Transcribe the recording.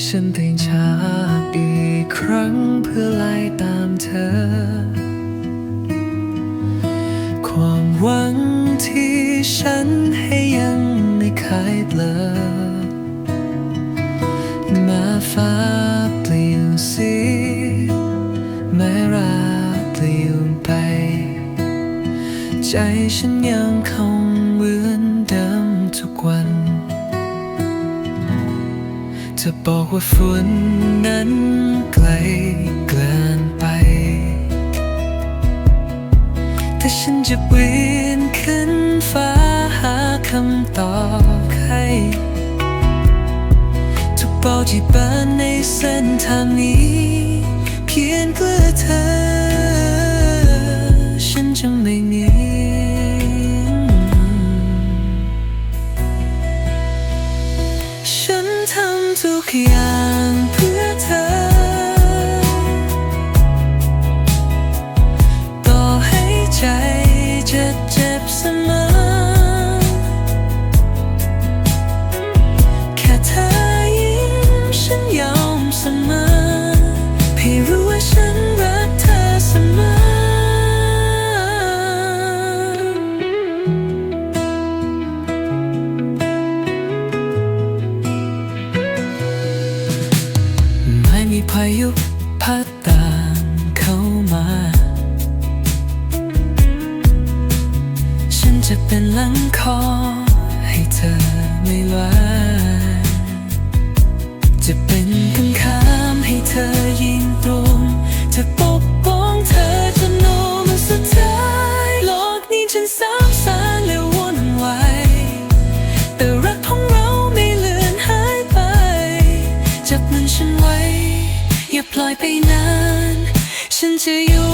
ฉันตื่นเช้าอีกครั้งเพื่อไล่ตามเธอ ความหวังที่ฉันให้ยังไม่เคยเบลอมาฟ้าเปลี่ยนสีแม้รักเปลี่ยนไป ใจฉันยังคงเหมือนเดิมทุกวัน จะบอกว่าฝนนั้นไกลเกินไป แต่ฉันจะปีนขึ้นฟ้าหาคำตอบให้ทุกเป้าที่เปิดในเส้นทางนี้ เพียงเพื่อเธอ ทำทุกอย่าง มีพายุพัดตามเข้ามา ฉันจะเป็นหลังคอให้เธอไม่ไหวจะเป็นกันข้ามให้เธอยิงตรงจะปกป้องเธอจนโนมันสุดท้ายโลกนี้ฉันสามส to you.